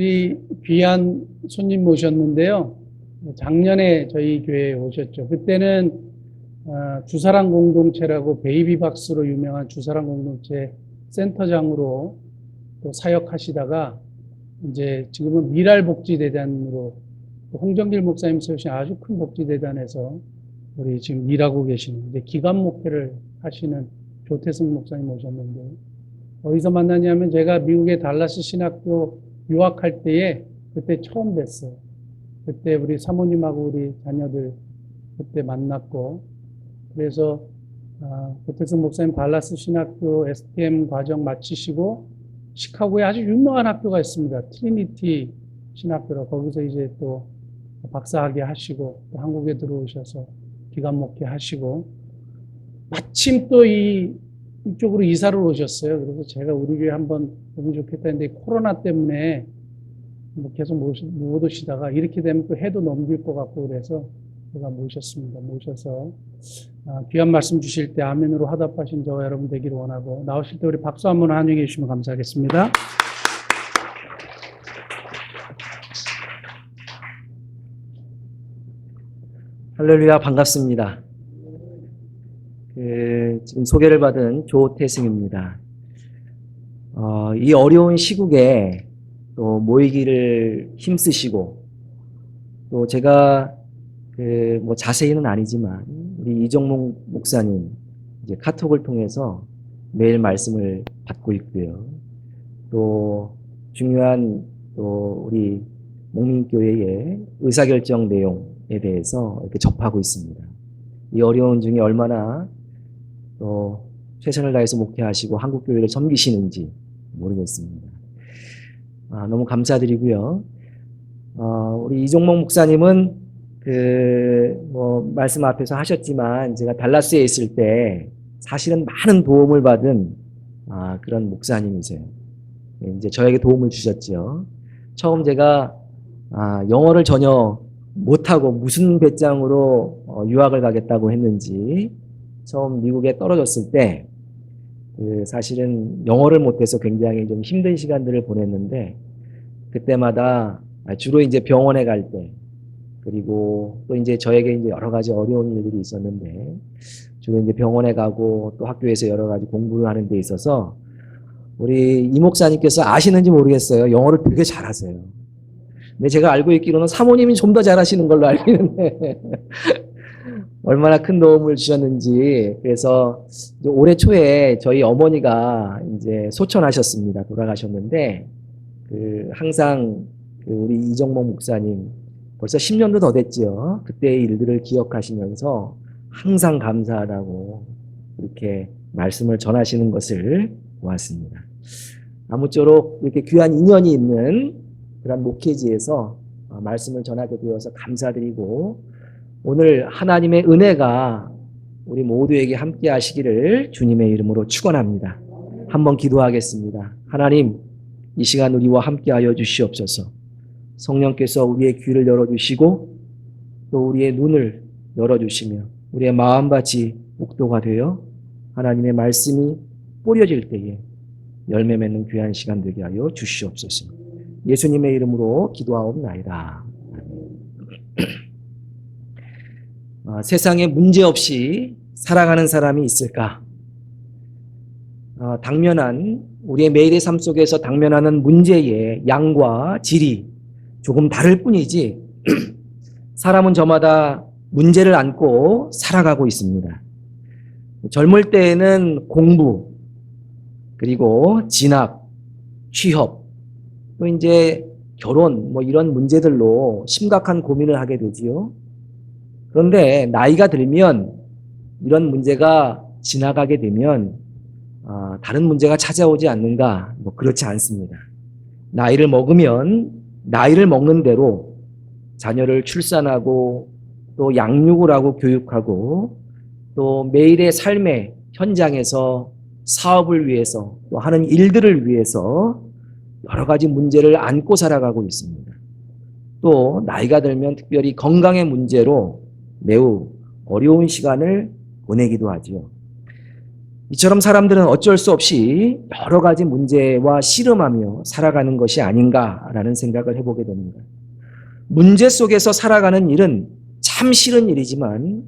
우리 귀한 손님 모셨는데요. 작년에 저희 교회에 오셨죠. 그때는 어, 주사랑 공동체라고 베이비박스로 유명한 주사랑 공동체 센터장으로 또 사역하시다가 이제 지금은 미랄 복지대단으로 또 홍정길 목사님 세우신 아주 큰 복지대단에서 우리 지금 일하고 계시는 이제 기관 목회를 하시는 조태승 목사님 오셨는데 어디서 만나냐면 제가 미국의 달라스 신학교 유학할 때에 그때 처음 뵀어요. 그때 우리 사모님하고 우리 자녀들 그때 만났고 그래서 아, 조태승 목사님 달라스 신학교 STM 과정 마치시고 시카고에 아주 유명한 학교가 있습니다. 트리니티 신학교로 거기서 이제 또 박사학위 하시고 또 한국에 들어오셔서 기관 목회 하시고 마침 또이 이쪽으로 이사를 오셨어요. 그래서 제가 우리 교회 한번 오면 좋겠다 했는데 코로나 때문에 뭐 계속 못 오시다가 이렇게 되면 또 해도 넘길 것 같고 그래서 제가 모셨습니다. 모셔서 아, 귀한 말씀 주실 때 아멘으로 화답하신 저와 여러분 되기를 원하고 나오실 때 우리 박수 한번 환영해 주시면 감사하겠습니다. 할렐루야 반갑습니다. 그, 지금 소개를 받은 조태승입니다. 어, 이 어려운 시국에 또 모이기를 힘쓰시고 또 제가 그 뭐 자세히는 아니지만 우리 이정목 목사님 이제 카톡을 통해서 매일 말씀을 받고 있고요. 또 중요한 또 우리 목민교회의 의사결정 내용에 대해서 이렇게 접하고 있습니다. 이 어려운 중에 얼마나 또 최선을 다해서 목회하시고 한국 교회를 섬기시는지 모르겠습니다. 아, 너무 감사드리고요. 어, 우리 이종목 목사님은 그, 뭐, 말씀 앞에서 하셨지만, 제가 달라스에 있을 때 사실은 많은 도움을 받은, 아, 그런 목사님이세요. 예, 이제 저에게 도움을 주셨죠. 처음 제가, 아, 영어를 전혀 못하고 무슨 배짱으로 어, 유학을 가겠다고 했는지, 처음 미국에 떨어졌을 때, 그 사실은 영어를 못해서 굉장히 좀 힘든 시간들을 보냈는데, 그때마다 아, 주로 이제 병원에 갈 때, 그리고 또 이제 저에게 이제 여러 가지 어려운 일들이 있었는데, 주로 이제 병원에 가고 또 학교에서 여러 가지 공부를 하는 데 있어서, 우리 이 목사님께서 아시는지 모르겠어요. 영어를 되게 잘하세요. 근데 제가 알고 있기로는 사모님이 좀 더 잘하시는 걸로 알고 있는데, 얼마나 큰 도움을 주셨는지, 그래서 올해 초에 저희 어머니가 이제 소천하셨습니다. 돌아가셨는데, 그 항상 그 우리 이정목 목사님 벌써 10년도 더 됐지요. 그때의 일들을 기억하시면서 항상 감사하다고 이렇게 말씀을 전하시는 것을 보았습니다. 아무쪼록 이렇게 귀한 인연이 있는 그런 목회지에서 어, 말씀을 전하게 되어서 감사드리고 오늘 하나님의 은혜가 우리 모두에게 함께 하시기를 주님의 이름으로 축원합니다. 한번 기도하겠습니다. 하나님 이 시간 우리와 함께 하여 주시옵소서. 성령께서 우리의 귀를 열어 주시고 또 우리의 눈을 열어 주시며 우리의 마음밭이 옥도가 되어 하나님의 말씀이 뿌려질 때에 열매 맺는 귀한 시간 되게 하여 주시옵소서. 예수님의 이름으로 기도하옵나이다. 아, 세상에 문제 없이 살아가는 사람이 있을까? 아, 당면한 우리의 매일의 삶 속에서 당면하는 문제의 양과 질이 조금 다를 뿐이지 사람은 저마다 문제를 안고 살아가고 있습니다. 젊을 때에는 공부, 그리고 진학, 취업, 또 이제 결혼, 뭐 이런 문제들로 심각한 고민을 하게 되지요. 그런데 나이가 들면 이런 문제가 지나가게 되면 아, 다른 문제가 찾아오지 않는가? 뭐 그렇지 않습니다. 나이를 먹으면 나이를 먹는 대로 자녀를 출산하고 또 양육을 하고 교육하고 또 매일의 삶의 현장에서 사업을 위해서 또 하는 일들을 위해서 여러 가지 문제를 안고 살아가고 있습니다. 또 나이가 들면 특별히 건강의 문제로 매우 어려운 시간을 보내기도 하지요. 이처럼 사람들은 어쩔 수 없이 여러 가지 문제와 씨름하며 살아가는 것이 아닌가라는 생각을 해보게 됩니다. 문제 속에서 살아가는 일은 참 싫은 일이지만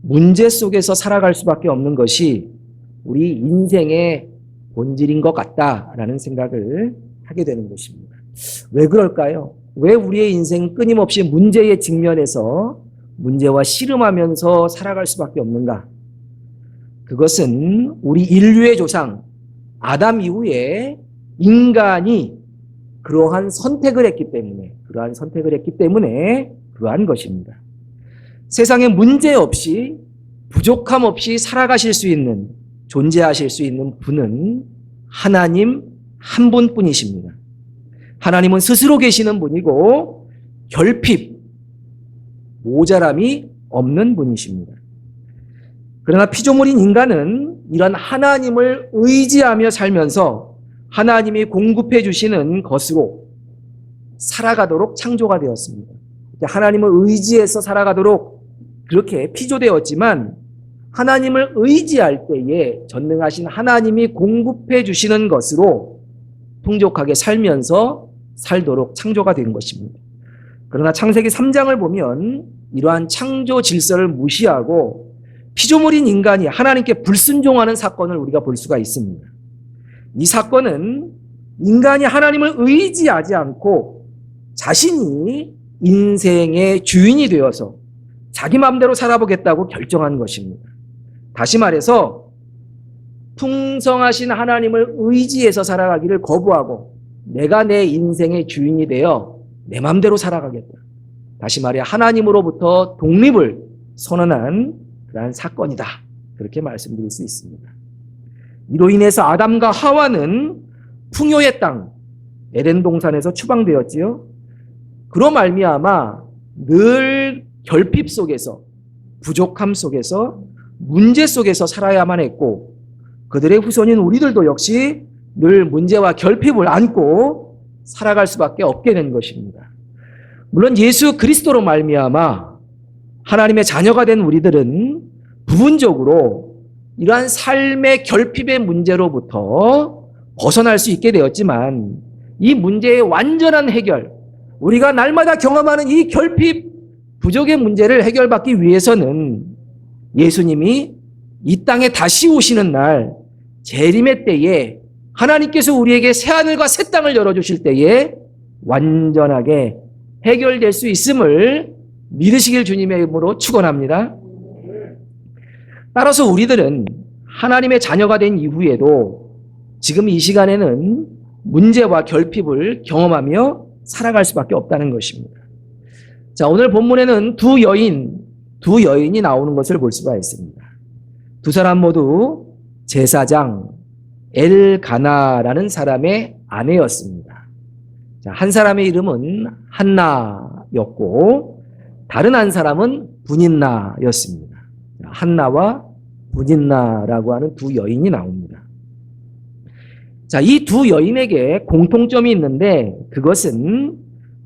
문제 속에서 살아갈 수밖에 없는 것이 우리 인생의 본질인 것 같다라는 생각을 하게 되는 것입니다. 왜 그럴까요? 왜 우리의 인생은 끊임없이 문제에 직면해서 문제와 씨름하면서 살아갈 수밖에 없는가? 그것은 우리 인류의 조상 아담 이후에 인간이 그러한 선택을 했기 때문에 그러한 선택을 했기 때문에 그러한 것입니다. 세상에 문제 없이 부족함 없이 살아가실 수 있는 존재하실 수 있는 분은 하나님 한 분뿐이십니다. 하나님은 스스로 계시는 분이고 결핍 모자람이 없는 분이십니다. 그러나 피조물인 인간은 이런 하나님을 의지하며 살면서 하나님이 공급해 주시는 것으로 살아가도록 창조가 되었습니다. 하나님을 의지해서 살아가도록 그렇게 피조되었지만 하나님을 의지할 때에 전능하신 하나님이 공급해 주시는 것으로 풍족하게 살면서 살도록 창조가 된 것입니다. 그러나 창세기 3장을 보면 이러한 창조 질서를 무시하고 피조물인 인간이 하나님께 불순종하는 사건을 우리가 볼 수가 있습니다. 이 사건은 인간이 하나님을 의지하지 않고 자신이 인생의 주인이 되어서 자기 마음대로 살아보겠다고 결정한 것입니다. 다시 말해서 풍성하신 하나님을 의지해서 살아가기를 거부하고 내가 내 인생의 주인이 되어 내 마음대로 살아가겠다. 다시 말해 하나님으로부터 독립을 선언한 그러한 사건이다. 그렇게 말씀드릴 수 있습니다. 이로 인해서 아담과 하와는 풍요의 땅 에덴 동산에서 추방되었지요. 그로 말미암아 늘 결핍 속에서 부족함 속에서 문제 속에서 살아야만 했고 그들의 후손인 우리들도 역시 늘 문제와 결핍을 안고 살아갈 수밖에 없게 된 것입니다. 물론 예수 그리스도로 말미암아 하나님의 자녀가 된 우리들은 부분적으로 이러한 삶의 결핍의 문제로부터 벗어날 수 있게 되었지만 이 문제의 완전한 해결, 우리가 날마다 경험하는 이 결핍, 부족의 문제를 해결받기 위해서는 예수님이 이 땅에 다시 오시는 날 재림의 때에 하나님께서 우리에게 새 하늘과 새 땅을 열어 주실 때에 완전하게 해결될 수 있음을 믿으시길 주님의 이름으로 축원합니다. 따라서 우리들은 하나님의 자녀가 된 이후에도 지금 이 시간에는 문제와 결핍을 경험하며 살아갈 수밖에 없다는 것입니다. 자, 오늘 본문에는 두 여인, 두 여인이 나오는 것을 볼 수가 있습니다. 두 사람 모두 제사장 엘가나라는 사람의 아내였습니다. 자, 한 사람의 이름은 한나였고 다른 한 사람은 분인나였습니다. 자, 한나와 분인나라고 하는 두 여인이 나옵니다. 자, 이 두 여인에게 공통점이 있는데 그것은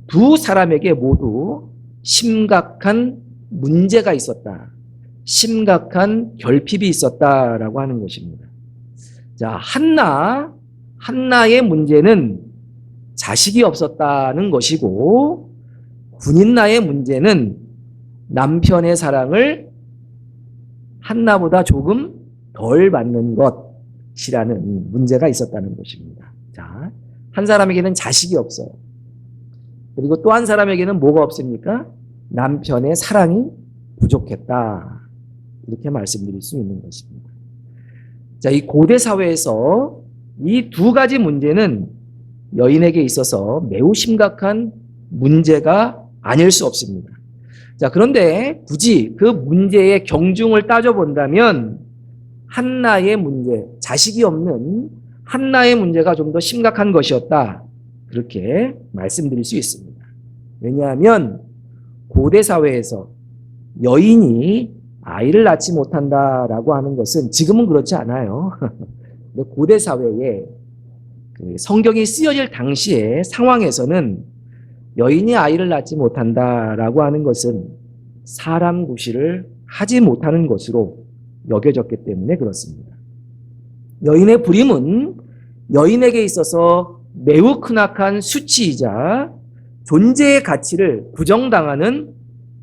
두 사람에게 모두 심각한 문제가 있었다. 심각한 결핍이 있었다라고 하는 것입니다. 자, 한나, 한나의 문제는 자식이 없었다는 것이고, 군인나의 문제는 남편의 사랑을 한나보다 조금 덜 받는 것이라는 문제가 있었다는 것입니다. 자, 한 사람에게는 자식이 없어요. 그리고 또 한 사람에게는 뭐가 없습니까? 남편의 사랑이 부족했다. 이렇게 말씀드릴 수 있는 것입니다. 자, 이 고대 사회에서 이 두 가지 문제는 여인에게 있어서 매우 심각한 문제가 아닐 수 없습니다. 자, 그런데 굳이 그 문제의 경중을 따져본다면 한나의 문제, 자식이 없는 한나의 문제가 좀 더 심각한 것이었다. 그렇게 말씀드릴 수 있습니다. 왜냐하면 고대 사회에서 여인이 아이를 낳지 못한다라고 하는 것은 지금은 그렇지 않아요. 고대 사회에 그 성경이 쓰여질 당시의 상황에서는 여인이 아이를 낳지 못한다라고 하는 것은 사람 구실을 하지 못하는 것으로 여겨졌기 때문에 그렇습니다. 여인의 불임은 여인에게 있어서 매우 크나큰 수치이자 존재의 가치를 부정당하는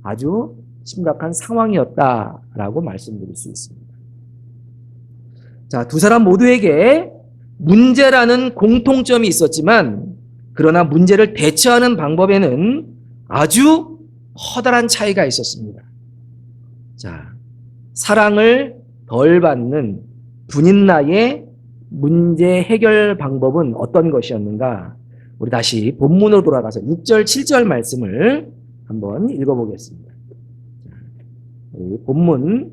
아주 심각한 상황이었다라고 말씀드릴 수 있습니다. 자, 두 사람 모두에게 문제라는 공통점이 있었지만 그러나 문제를 대처하는 방법에는 아주 커다란 차이가 있었습니다. 자, 사랑을 덜 받는 분인나의 문제 해결 방법은 어떤 것이었는가? 우리 다시 본문으로 돌아가서 6절, 7절 말씀을 한번 읽어보겠습니다. 본문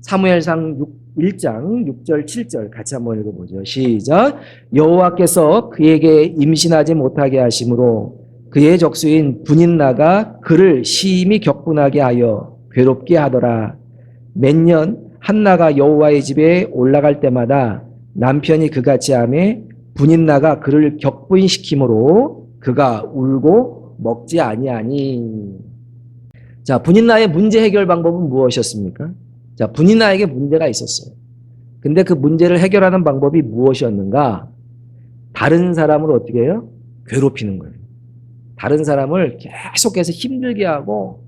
사무엘상 6, 1장 6절 7절 같이 한번 읽어보죠. 시작. 여호와께서 그에게 임신하지 못하게 하심으로 그의 적수인 분인나가 그를 심히 격분하게 하여 괴롭게 하더라. 몇 년 한나가 여호와의 집에 올라갈 때마다 남편이 그같이 하매 분인나가 그를 격분시키므로 그가 울고 먹지 아니하니. 자, 분인나의 문제 해결 방법은 무엇이었습니까? 자, 분인나에게 문제가 있었어요. 근데 그 문제를 해결하는 방법이 무엇이었는가? 다른 사람을 어떻게 해요? 괴롭히는 거예요. 다른 사람을 계속해서 힘들게 하고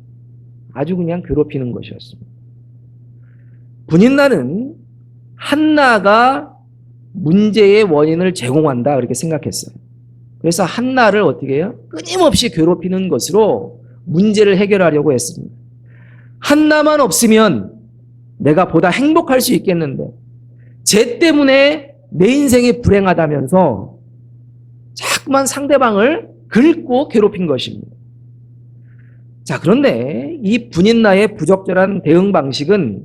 아주 그냥 괴롭히는 것이었습니다. 분인나는 한나가 문제의 원인을 제공한다 그렇게 생각했어요. 그래서 한나를 어떻게 해요? 끊임없이 괴롭히는 것으로 문제를 해결하려고 했습니다. 한나만 없으면 내가 보다 행복할 수 있겠는데 쟤 때문에 내 인생이 불행하다면서 자꾸만 상대방을 긁고 괴롭힌 것입니다. 자, 그런데 이 분인나의 부적절한 대응 방식은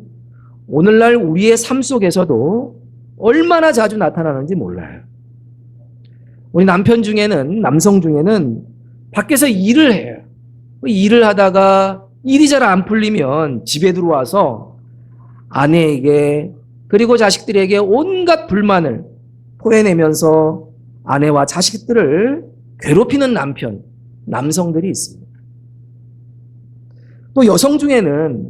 오늘날 우리의 삶 속에서도 얼마나 자주 나타나는지 몰라요. 우리 남편 중에는, 남성 중에는 밖에서 일을 해요. 그 일을 하다가 일이 잘 안 풀리면 집에 들어와서 아내에게 그리고 자식들에게 온갖 불만을 토해내면서 아내와 자식들을 괴롭히는 남편, 남성들이 있습니다. 또 여성 중에는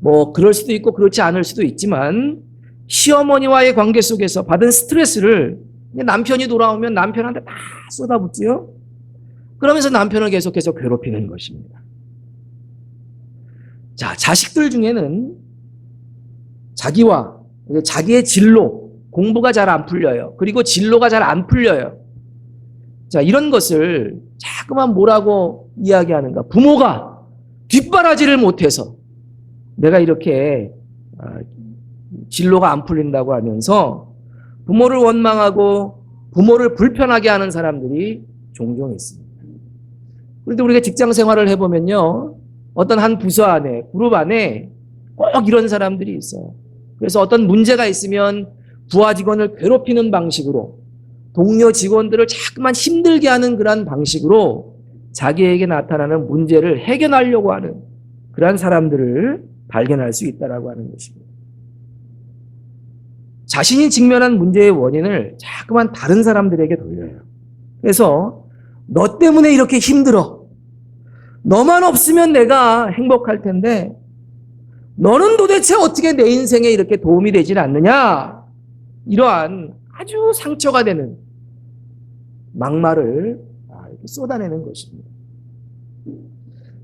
뭐 그럴 수도 있고 그렇지 않을 수도 있지만 시어머니와의 관계 속에서 받은 스트레스를 남편이 돌아오면 남편한테 다 쏟아붓지요. 그러면서 남편을 계속해서 괴롭히는 것입니다. 자, 자식들 중에는 자기와 자기의 진로, 공부가 잘 안 풀려요. 그리고 진로가 잘 안 풀려요. 자, 이런 것을 자꾸만 뭐라고 이야기하는가? 부모가 뒷바라지를 못해서 내가 이렇게 아, 진로가 안 풀린다고 하면서 부모를 원망하고 부모를 불편하게 하는 사람들이 종종 있습니다. 그런데 우리가 직장 생활을 해보면요. 어떤 한 부서 안에, 그룹 안에 꼭 이런 사람들이 있어요. 그래서 어떤 문제가 있으면 부하 직원을 괴롭히는 방식으로 동료 직원들을 자꾸만 힘들게 하는 그러한 방식으로 자기에게 나타나는 문제를 해결하려고 하는 그러한 사람들을 발견할 수 있다라고 하는 것입니다. 자신이 직면한 문제의 원인을 자꾸만 다른 사람들에게 돌려요. 그래서 너 때문에 이렇게 힘들어. 너만 없으면 내가 행복할 텐데 너는 도대체 어떻게 내 인생에 이렇게 도움이 되질 않느냐? 이러한 아주 상처가 되는 막말을 아, 쏟아내는 것입니다.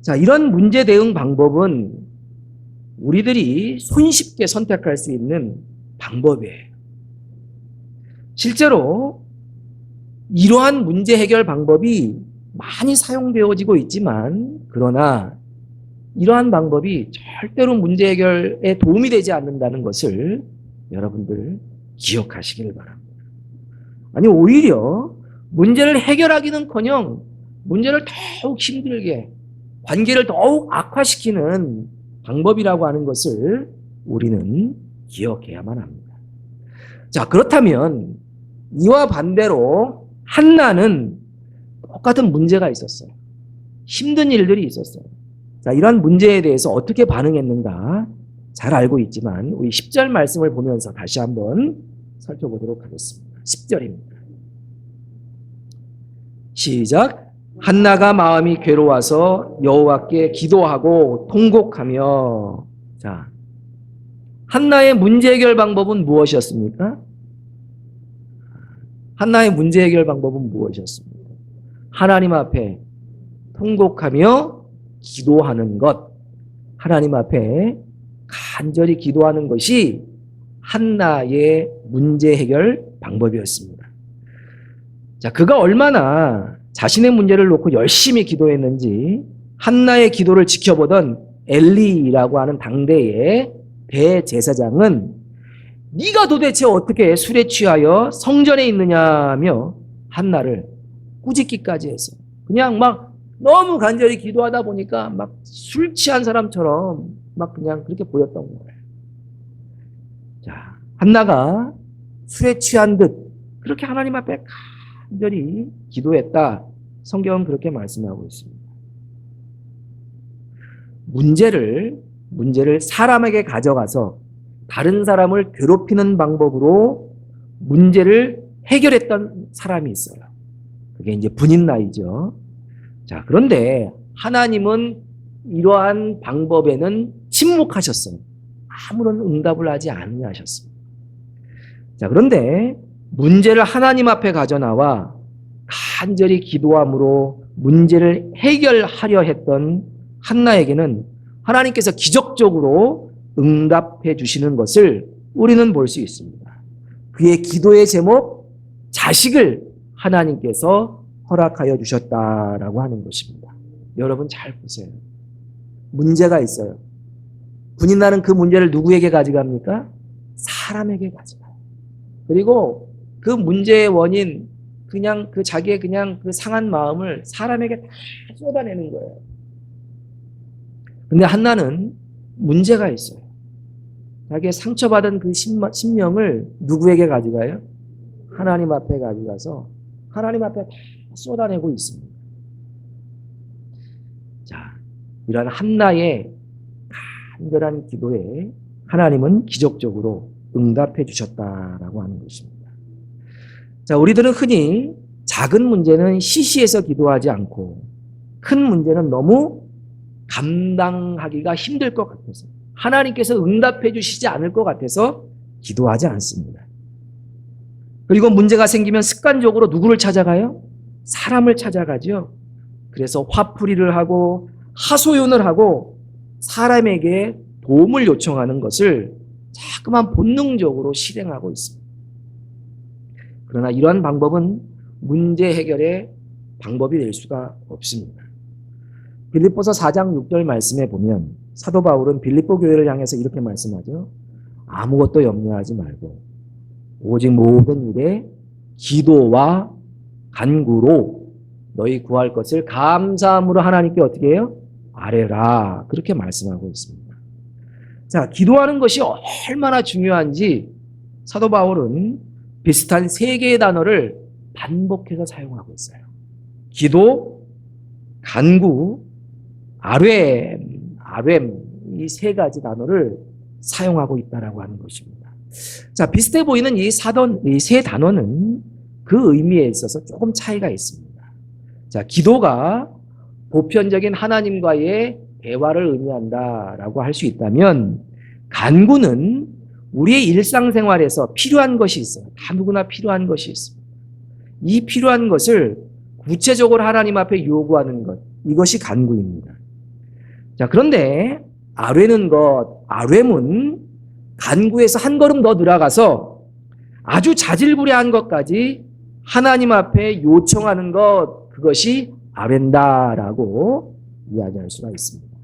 자, 이런 문제 대응 방법은 우리들이 손쉽게 선택할 수 있는 방법이에요. 실제로 이러한 문제 해결 방법이 많이 사용되어지고 있지만, 그러나 이러한 방법이 절대로 문제 해결에 도움이 되지 않는다는 것을 여러분들 기억하시길 바랍니다. 아니, 오히려 문제를 해결하기는 커녕 문제를 더욱 힘들게, 관계를 더욱 악화시키는 방법이라고 하는 것을 우리는 기억해야만 합니다. 자, 그렇다면 이와 반대로 한나는 똑같은 문제가 있었어요. 힘든 일들이 있었어요. 자, 이러한 문제에 대해서 어떻게 반응했는가 잘 알고 있지만 우리 10절 말씀을 보면서 다시 한번 살펴보도록 하겠습니다. 10절입니다. 시작. 한나가 마음이 괴로워서 여호와께 기도하고 통곡하며 자 한나의 문제 해결 방법은 무엇이었습니까? 한나의 문제 해결 방법은 무엇이었습니까? 하나님 앞에 통곡하며 기도하는 것. 하나님 앞에 간절히 기도하는 것이 한나의 문제 해결 방법이었습니다. 자, 그가 얼마나 자신의 문제를 놓고 열심히 기도했는지 한나의 기도를 지켜보던 엘리라고 하는 당대의 대제사장은 네가 도대체 어떻게 술에 취하여 성전에 있느냐며 한나를 꾸짖기까지 했어요. 그냥 막 너무 간절히 기도하다 보니까 막 술 취한 사람처럼 막 그냥 그렇게 보였던 거예요. 자, 한나가 술에 취한 듯 그렇게 하나님 앞에 간절히 기도했다. 성경은 그렇게 말씀하고 있습니다. 문제를 문제를 사람에게 가져가서 다른 사람을 괴롭히는 방법으로 문제를 해결했던 사람이 있어요. 그게 이제 분인 나이죠. 자, 그런데 하나님은 이러한 방법에는 침묵하셨어요. 아무런 응답을 하지 않으셨습니다. 자, 그런데 문제를 하나님 앞에 가져나와 간절히 기도함으로 문제를 해결하려 했던 한나에게는 하나님께서 기적적으로 응답해 주시는 것을 우리는 볼 수 있습니다. 그의 기도의 제목, 자식을 하나님께서 허락하여 주셨다라고 하는 것입니다. 여러분 잘 보세요. 문제가 있어요. 분이 나는 그 문제를 누구에게 가져갑니까? 사람에게 가져가요. 그리고 그 문제의 원인, 그냥 그 자기의 그냥 그 상한 마음을 사람에게 다 쏟아내는 거예요. 근데 한나는 문제가 있어요. 자기의 상처받은 그 심령을 누구에게 가져가요? 하나님 앞에 가져가서 하나님 앞에 다 쏟아내고 있습니다. 자, 이러한 한나의 간절한 기도에 하나님은 기적적으로 응답해 주셨다라고 하는 것입니다. 자, 우리들은 흔히 작은 문제는 시시해서 기도하지 않고 큰 문제는 너무 감당하기가 힘들 것 같아서 하나님께서 응답해 주시지 않을 것 같아서 기도하지 않습니다. 그리고 문제가 생기면 습관적으로 누구를 찾아가요? 사람을 찾아가죠. 그래서 화풀이를 하고 하소연을 하고 사람에게 도움을 요청하는 것을 자꾸만 본능적으로 실행하고 있습니다. 그러나 이러한 방법은 문제 해결의 방법이 될 수가 없습니다. 빌립보서 4장 6절 말씀에 보면 사도 바울은 빌립보 교회를 향해서 이렇게 말씀하죠. 아무것도 염려하지 말고 오직 모든 일에 기도와 간구로 너희 구할 것을 감사함으로 하나님께 어떻게 해요? 아뢰라. 그렇게 말씀하고 있습니다. 자, 기도하는 것이 얼마나 중요한지 사도 바울은 비슷한 세 개의 단어를 반복해서 사용하고 있어요. 기도, 간구, 아뢰, 아뢰 이세 가지 단어를 사용하고 있다라고 하는 것입니다. 자, 비슷해 보이는 이 사던 이 세 단어는 그 의미에 있어서 조금 차이가 있습니다. 자, 기도가 보편적인 하나님과의 대화를 의미한다라고 할 수 있다면 간구는 우리의 일상생활에서 필요한 것이 있어요. 다 누구나 필요한 것이 있습니다. 이 필요한 것을 구체적으로 하나님 앞에 요구하는 것, 이것이 간구입니다. 자, 그런데 아뢰는 것, 아뢰문, 간구에서 한 걸음 더 들어가서 아주 자질구레한 것까지 하나님 앞에 요청하는 것, 그것이 아랜다라고 이야기할 수가 있습니다.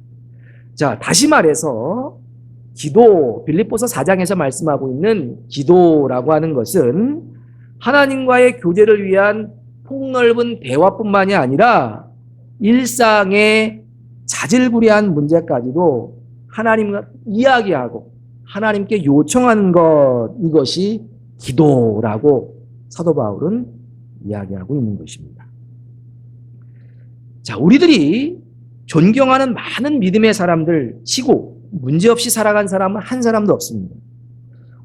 자, 다시 말해서 기도, 빌립보서 4장에서 말씀하고 있는 기도라고 하는 것은 하나님과의 교제를 위한 폭넓은 대화뿐만이 아니라 일상의 자질구레한 문제까지도 하나님과 이야기하고 하나님께 요청하는 것 이것이 기도라고 사도 바울은 이야기하고 있는 것입니다. 자, 우리들이 존경하는 많은 믿음의 사람들 치고 문제없이 살아간 사람은 한 사람도 없습니다.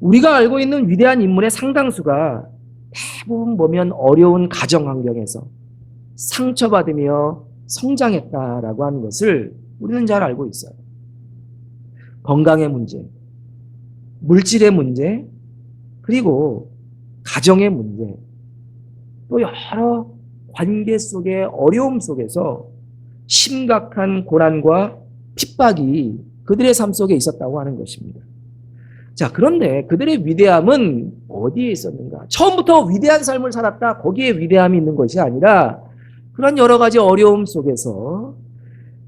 우리가 알고 있는 위대한 인물의 상당수가 대부분 보면 어려운 가정 환경에서 상처받으며 성장했다라고 하는 것을 우리는 잘 알고 있어요. 건강의 문제, 물질의 문제, 그리고 가정의 문제, 또 여러 관계 속의 어려움 속에서 심각한 고난과 핍박이 그들의 삶 속에 있었다고 하는 것입니다. 자, 그런데 그들의 위대함은 어디에 있었는가? 처음부터 위대한 삶을 살았다. 거기에 위대함이 있는 것이 아니라 그런 여러 가지 어려움 속에서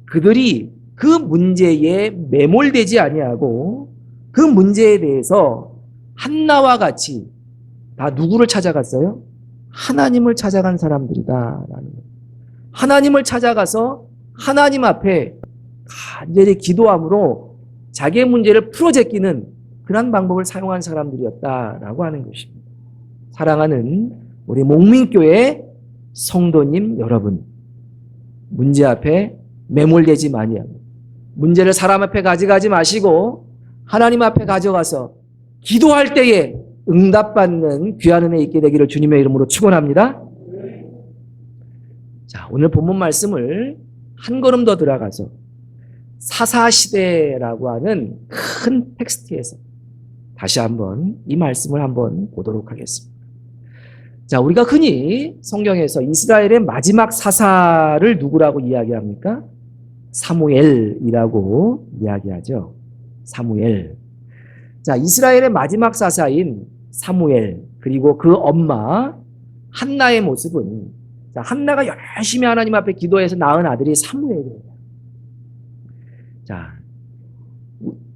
그들이 그 문제에 매몰되지 아니하고 그 문제에 대해서 한나와 같이 다 누구를 찾아갔어요? 하나님을 찾아간 사람들이다라는 거예요. 하나님을 찾아가서 하나님 앞에 간절히 기도함으로 자기의 문제를 풀어 제끼는 그런 방법을 사용한 사람들이었다라고 하는 것입니다. 사랑하는 우리 목민교회 성도님 여러분, 문제 앞에 매몰되지 마니하고 문제를 사람 앞에 가져가지 마시고 하나님 앞에 가져가서 기도할 때에 응답받는 귀한 은혜 있게 되기를 주님의 이름으로 축원합니다. 자, 오늘 본문 말씀을 한 걸음 더 들어가서 사사시대라고 하는 큰 텍스트에서 다시 한번 이 말씀을 한번 보도록 하겠습니다. 자, 우리가 흔히 성경에서 이스라엘의 마지막 사사를 누구라고 이야기합니까? 사무엘이라고 이야기하죠. 사무엘. 자, 이스라엘의 마지막 사사인 사무엘, 그리고 그 엄마 한나의 모습은 자, 한나가 열심히 하나님 앞에 기도해서 낳은 아들이 사무엘이에요. 자,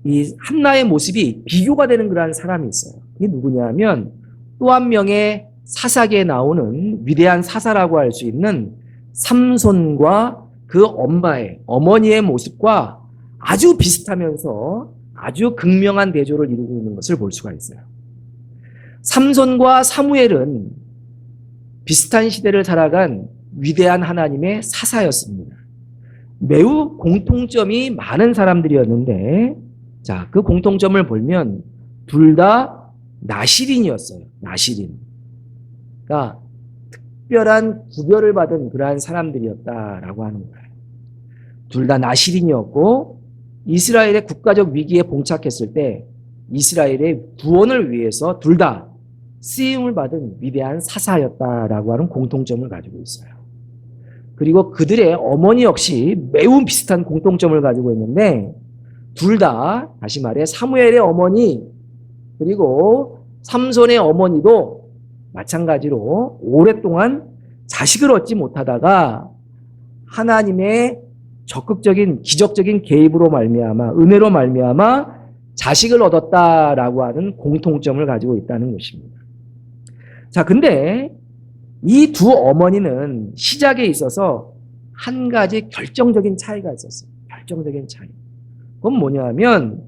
이 한나의 모습이 비교가 되는 그러한 사람이 있어요. 이게 누구냐면 또 한 명의 사사기에 나오는 위대한 사사라고 할 수 있는 삼손과 그 엄마의 어머니의 모습과 아주 비슷하면서 아주 극명한 대조를 이루고 있는 것을 볼 수가 있어요. 삼손과 사무엘은 비슷한 시대를 살아간 위대한 하나님의 사사였습니다. 매우 공통점이 많은 사람들이었는데, 자, 그 공통점을 보면 둘 다 나시린이었어요. 나시린. 그러니까 특별한 구별을 받은 그러한 사람들이었다라고 하는 거예요. 둘 다 나시린이었고 이스라엘의 국가적 위기에 봉착했을 때 이스라엘의 구원을 위해서 둘 다 쓰임을 받은 위대한 사사였다라고 하는 공통점을 가지고 있어요. 그리고 그들의 어머니 역시 매우 비슷한 공통점을 가지고 있는데 둘 다 다시 말해 사무엘의 어머니 그리고 삼손의 어머니도 마찬가지로 오랫동안 자식을 얻지 못하다가 하나님의 적극적인 기적적인 개입으로 말미암아 은혜로 말미암아 자식을 얻었다라고 하는 공통점을 가지고 있다는 것입니다. 자, 근데 이 두 어머니는 시작에 있어서 한 가지 결정적인 차이가 있었어요. 결정적인 차이. 그건 뭐냐면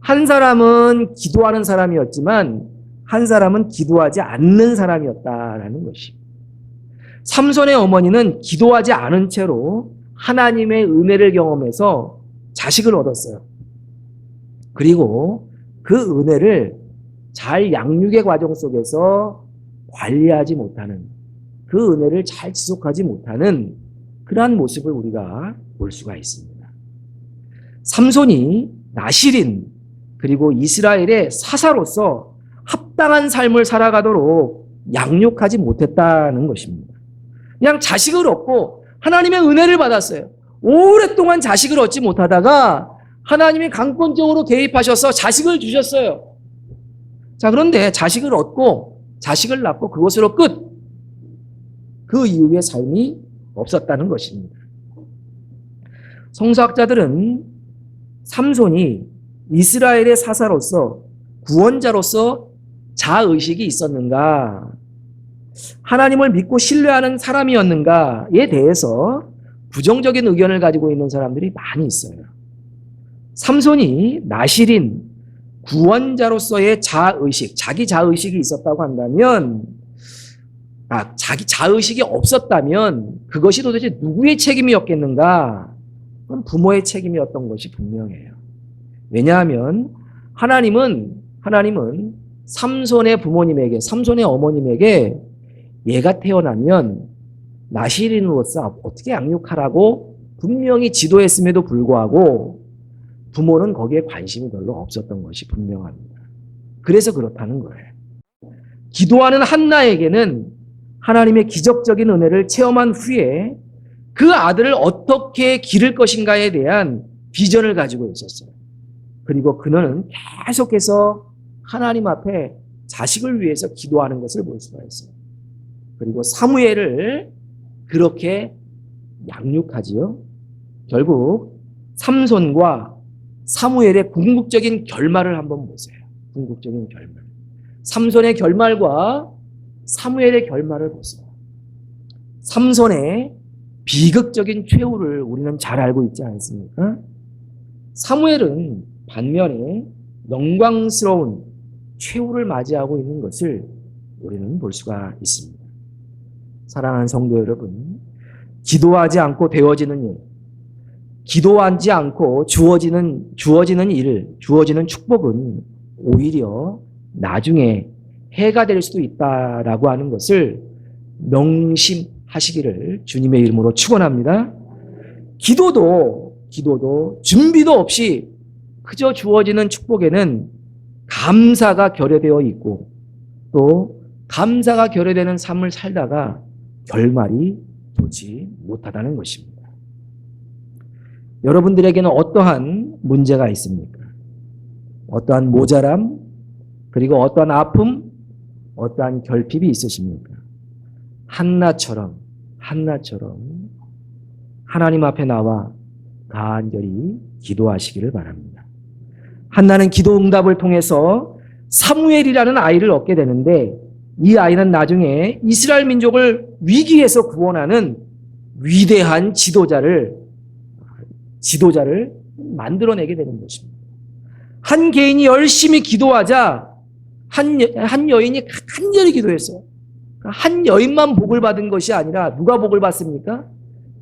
한 사람은 기도하는 사람이었지만 한 사람은 기도하지 않는 사람이었다라는 것입니다. 삼손의 어머니는 기도하지 않은 채로 하나님의 은혜를 경험해서 자식을 얻었어요. 그리고 그 은혜를 잘 양육의 과정 속에서 관리하지 못하는 그 은혜를 잘 지속하지 못하는 그러한 모습을 우리가 볼 수가 있습니다. 삼손이 나시린 그리고 이스라엘의 사사로서 합당한 삶을 살아가도록 양육하지 못했다는 것입니다. 그냥 자식을 얻고 하나님의 은혜를 받았어요. 오랫동안 자식을 얻지 못하다가 하나님이 강권적으로 개입하셔서 자식을 주셨어요. 자, 그런데 자식을 얻고 자식을 낳고 그것으로 끝. 그 이후의 삶이 없었다는 것입니다. 성서학자들은 삼손이 이스라엘의 사사로서 구원자로서 자의식이 있었는가? 하나님을 믿고 신뢰하는 사람이었는가에 대해서 부정적인 의견을 가지고 있는 사람들이 많이 있어요. 삼손이 나실인 구원자로서의 자의식, 자기 자의식이 있었다고 한다면, 아, 자기 자의식이 없었다면 그것이 도대체 누구의 책임이었겠는가? 그건 부모의 책임이었던 것이 분명해요. 왜냐하면 하나님은 하나님은 삼손의 부모님에게, 삼손의 어머님에게 얘가 태어나면 나시린으로서 어떻게 양육하라고 분명히 지도했음에도 불구하고 부모는 거기에 관심이 별로 없었던 것이 분명합니다. 그래서 그렇다는 거예요. 기도하는 한나에게는 하나님의 기적적인 은혜를 체험한 후에 그 아들을 어떻게 기를 것인가에 대한 비전을 가지고 있었어요. 그리고 그는 계속해서 하나님 앞에 자식을 위해서 기도하는 것을 볼 수가 있어요. 그리고 사무엘을 그렇게 양육하지요. 결국 삼손과 사무엘의 궁극적인 결말을 한번 보세요. 궁극적인 결말. 삼손의 결말과 사무엘의 결말을 보세요. 삼손의 비극적인 최후를 우리는 잘 알고 있지 않습니까? 사무엘은 반면에 영광스러운 최후를 맞이하고 있는 것을 우리는 볼 수가 있습니다. 사랑하는 성도 여러분, 기도하지 않고 되어지는 일, 기도하지 않고 주어지는 주어지는 일, 주어지는 축복은 오히려 나중에 해가 될 수도 있다라고 하는 것을 명심하시기를 주님의 이름으로 축원합니다. 기도도 기도도 준비도 없이 그저 주어지는 축복에는 감사가 결여되어 있고 또 감사가 결여되는 삶을 살다가 결말이 좋지 못하다는 것입니다. 여러분들에게는 어떠한 문제가 있습니까? 어떠한 모자람, 그리고 어떠한 아픔, 어떠한 결핍이 있으십니까? 한나처럼, 한나처럼 하나님 앞에 나와 간절히 기도하시기를 바랍니다. 한나는 기도 응답을 통해서 사무엘이라는 아이를 얻게 되는데 이 아이는 나중에 이스라엘 민족을 위기에서 구원하는 위대한 지도자를 지도자를 만들어내게 되는 것입니다. 한 개인이 열심히 기도하자 한, 여, 한 여인이 간절히 기도했어요. 한 여인만 복을 받은 것이 아니라 누가 복을 받습니까?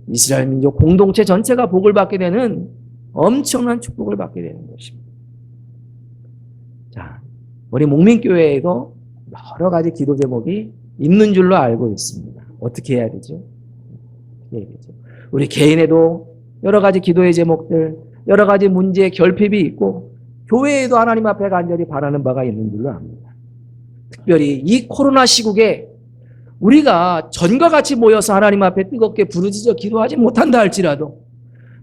이스라엘 민족 공동체 전체가 복을 받게 되는 엄청난 축복을 받게 되는 것입니다. 자, 우리 목민교회에도 여러 가지 기도 제목이 있는 줄로 알고 있습니다. 어떻게 해야 되죠? 해야 되죠? 우리 개인에도 여러 가지 기도의 제목들, 여러 가지 문제의 결핍이 있고, 교회에도 하나님 앞에 간절히 바라는 바가 있는 줄로 압니다. 특별히 이 코로나 시국에 우리가 전과 같이 모여서 하나님 앞에 뜨겁게 부르짖어 기도하지 못한다 할지라도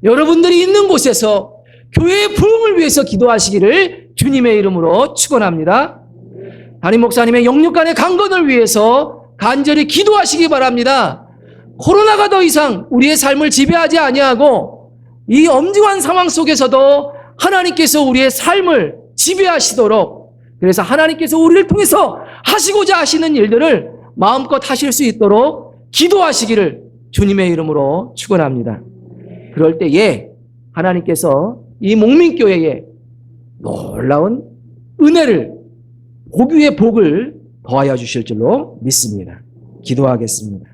여러분들이 있는 곳에서 교회의 부흥을 위해서 기도하시기를 주님의 이름으로 축원합니다. 담임 목사님의 영육간의 강건을 위해서 간절히 기도하시기 바랍니다. 코로나가 더 이상 우리의 삶을 지배하지 아니하고 이 엄중한 상황 속에서도 하나님께서 우리의 삶을 지배하시도록 그래서 하나님께서 우리를 통해서 하시고자 하시는 일들을 마음껏 하실 수 있도록 기도하시기를 주님의 이름으로 축원합니다. 그럴 때에 하나님께서 이 목민교회에 놀라운 은혜를 복 위에 복을 더하여 주실 줄로 믿습니다. 기도하겠습니다.